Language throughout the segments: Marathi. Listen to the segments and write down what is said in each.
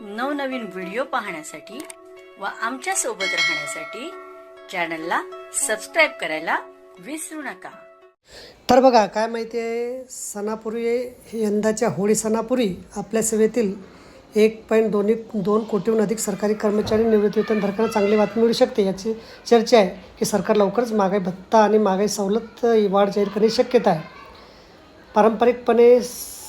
नवनवीन व्हिडिओ पाहण्यासाठी व आमच्यासोबत राहण्यासाठी चॅनलला सबस्क्राईब करायला विसरू नका. तर बघा काय माहिती आहे सणापूर्वी हे यंदाच्या होळी सणापूर्वी आपल्या सेवेतील एक पॉईंट दोन दोन कोटीहून अधिक सरकारी कर्मचारी निवृत्तीवेतनधारकांना चांगली बातमी मिळू शकते. याची चर्चा आहे की सरकार लवकरच महागाई भत्ता आणि महागाई सवलत वाढ जाहीर करण्याची शक्यता आहे. पारंपरिकपणे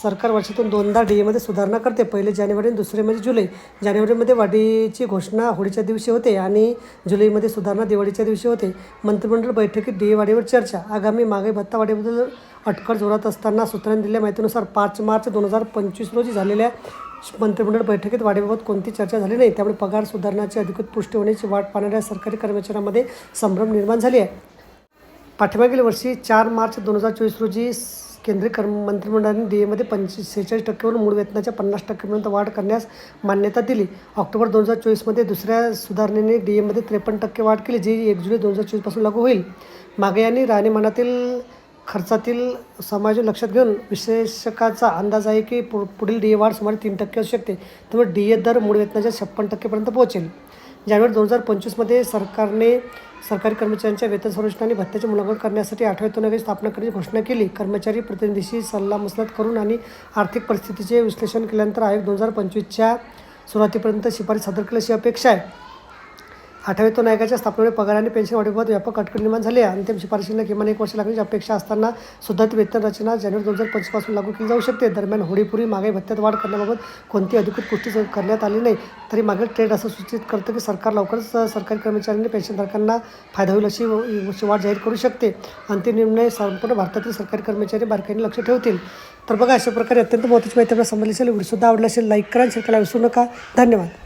सरकार वर्षातून दोनदा डी एमध्ये सुधारणा करते. पहिले जानेवारी आणि दुसरे म्हणजे जुलै. जानेवारीमध्ये वाढीची घोषणा होळीच्या दिवशी होते आणि जुलैमध्ये सुधारणा दिवाळीच्या दिवशी होते. मंत्रिमंडळ बैठकीत डी ए वाढीवर चर्चा. आगामी मागे भत्ता वाढीबद्दल अटकळ जोरात असताना सूत्रांनी दिलेल्या माहितीनुसार पाच मार्च दोन हजार पंचवीस रोजी झालेल्या मंत्रिमंडळ बैठकीत वाढीबाबत कोणती चर्चा झाली नाही त्यामुळे पगार सुधारणाची अधिकृत पुष्टी होण्याची वाट पाहणाऱ्या सरकारी कर्मचाऱ्यांमध्ये संभ्रम निर्माण झाली आहे. पाठीमागील वर्षी चार मार्च दोन हजार चोवीस रोजी केंद्रीय कर्म मंत्रिमंडळाने डी एमध्ये पंचवीस सेहेचाळीस टक्केवरून मूळ वेतनाच्या पन्नास टक्क्यापर्यंत वाढ करण्यास मान्यता दिली. ऑक्टोबर दोन हजार चोवीसमध्ये दुसऱ्या सुधारणेने डी एमध्ये त्रेपन्न टक्के वाढ केली जी एक जुलै दोन हजार चोवीसपासून लागू होईल. मागे यांनी राहणीमानातील खर्चातील समायोजन लक्षात घेऊन विश्लेषकाचा अंदाज आहे की पु पुढील डी ए वाढ सुमारे तीन टक्के असू शकते. त्यामुळे डी ए दर मूळ वेतनाच्या छप्पन टक्केपर्यंत पोहोचेल. जानेवारी दोन हजार पंचवीसमध्ये सरकारने सरकारी कर्मचाऱ्यांच्या वेतन संरचना आणि भत्त्याची मुलाखत करण्यासाठी आठव्यातून वेतन स्थापना करण्याची घोषणा केली. कर्मचारी प्रतिनिधीशी सल्लामसलत करून आणि आर्थिक परिस्थितीचे विश्लेषण केल्यानंतर आयोग दोन हजार पंचवीसच्या सुरुवातीपर्यंत शिफारस सादर केल्याची अपेक्षा आहे. आठव्या तो नायकाच्या स्थापनेमुळे पगार आणि पेन्शन वाढीबाबत व्यापक कटकट निर्माण झाली आहे. अंतिम शिफारशींना किमान एक वर्ष लागण्याची अपेक्षा असताना ती वेतन रचना जानेवारी दोन हजार पंचवीसपासून लागू केली जाऊ शकते. दरम्यान होळीपूर्वी मागे भत्त्यात वाढ करण्याबाबत कोणती अधिकृत पुष्टी करण्यात आली नाही तरी मागील ट्रेड असं सूचित करतं की सरकार लवकरच सरकारी कर्मचाऱ्यांनी पेन्शनधारकांना फायदा होईल अशी अशी वाढ जाहीर करू शकते. अंतिम निर्णय संपूर्ण भारतातील सरकारी कर्मचारी बारकाईने लक्ष ठेवतील. तर बघा अशा प्रकारे अत्यंत महत्त्वाची माहिती आपल्याला समजली असेल. व्हिडिओ सुद्धा आवडला असेल लाईक करा शेअर करायला विसरू नका. धन्यवाद.